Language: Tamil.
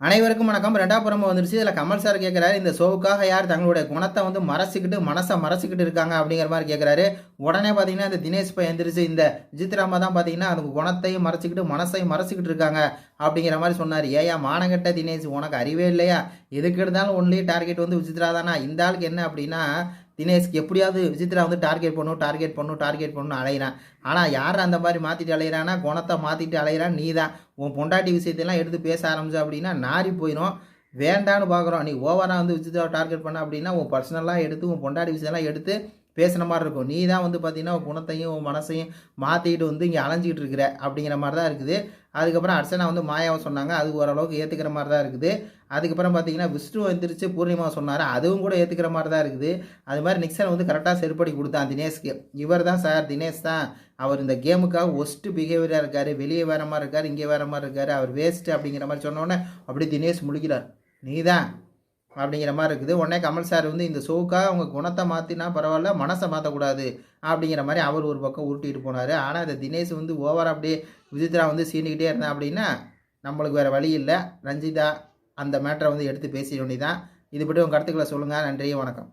அனைவருக்கும் வணக்கம். ரெண்டாபுரமா வந்துருச்சு. இதில் கமல் சார் கேட்குறாரு இந்த ஷோவுக்காக யார் தங்களுடைய குணத்தை வந்து மறைச்சிக்கிட்டு மனசை மறைச்சிக்கிட்டு இருக்காங்க அப்படிங்கிற மாதிரி கேட்குறாரு உடனே பார்த்தீங்கன்னா இந்த தினேஷ் பை எந்திரிச்சு இந்த ஜித்ராமா தான் பார்த்தீங்கன்னா அந்த குணத்தையும் மறைச்சிக்கிட்டு மனசையும் மறைச்சிக்கிட்டு இருக்காங்க அப்படிங்கிற மாதிரி சொன்னார். ஏயா மானங்கட்ட தினேஷ் உனக்கு அறிவே இல்லையா? எதுக்கு எடுத்தாலும் ஒன்லி டார்கெட் வந்து விசித்ரா தானா? இந்த ஆளுக்கு என்ன அப்படின்னா தினேஷ்க்கு எப்படியாவது விசித்ரா வந்து டார்கெட் பண்ணும் டார்கெட் பண்ணும் டார்கெட் பண்ணணும் அலையிறான். ஆனால் யார் அந்த மாதிரி மாற்றிட்டு அலையிறான்னா குணத்தை மாற்றிட்டு அலையிறான் நீ தான் உன் பொண்டாட்டி விஷயத்தையெல்லாம் எடுத்து பேச ஆரம்பிச்ச அப்படின்னா நாரி போயிடும் வேண்டான்னு பார்க்குறோம் நீ ஓவராக வந்து விசித்ராவை டார்கெட் பண்ண அப்படின்னா உன் பர்சனலாக எடுத்து உன் பொண்டாட்டி விஷயம்லாம் எடுத்து பேசுன மாதிரி இருக்கும். நீ தான் வந்து பார்த்தீங்கன்னா உன் குணத்தையும் உன் மனசையும் மாற்றிக்கிட்டு வந்து இங்கே அலைஞ்சிக்கிட்டு இருக்கிற அப்படிங்கிற மாதிரி தான் இருக்குது. அதுக்கப்புறம் அர்ச்சனா வந்து மாயாவை சொன்னாங்க. அது ஓரளவுக்கு ஏற்றுக்கிற மாதிரி தான் இருக்குது. அதுக்கப்புறம் பார்த்தீங்கன்னா விஷ்ணு வந்துருச்சு பூர்ணிமா சொன்னார். அதுவும் கூட ஏற்றுக்கிற மாதிரி தான் இருக்குது. அது மாதிரி நிக்சன் வந்து கரெக்டாக செருப்படி கொடுத்தான் தினேஷ்க்கு. இவர் தான் சார் தினேஷ் தான். அவர் இந்த கேமுக்காக ஒஸ்ட்டு பிஹேவியராக இருக்கார். வெளியே வேற மாதிரி இருக்கார் இங்கே வேற மாதிரி இருக்கார். அவர் வேஸ்ட்டு அப்படிங்கிற மாதிரி சொன்னோடனே அப்படியே தினேஷ் முழிக்கிறார். நீ தான். அப்படிங்கிற மாதிரி இருக்குது. உடனே கமல் சார் வந்து இந்த ஷோக்காக அவங்க குணத்தை மாற்றினா பரவாயில்ல மனசை மாற்றக்கூடாது அப்படிங்கிற மாதிரி அவர் ஒரு பக்கம் உருட்டிட்டு போனார். ஆனால் இந்த தினேஷ் வந்து ஓவராக அப்படியே விஜித்ரா வந்து சீண்டிக்கிட்டே இருந்தான் அப்படின்னா நம்மளுக்கு வேறு வழி இல்லை. ரஞ்சிதா அந்த மேட்டரை வந்து எடுத்து பேசிட வேண்டியதான் இது பற்றி உங்கள் கருத்துக்களை சொல்லுங்கள் நன்றி வணக்கம்.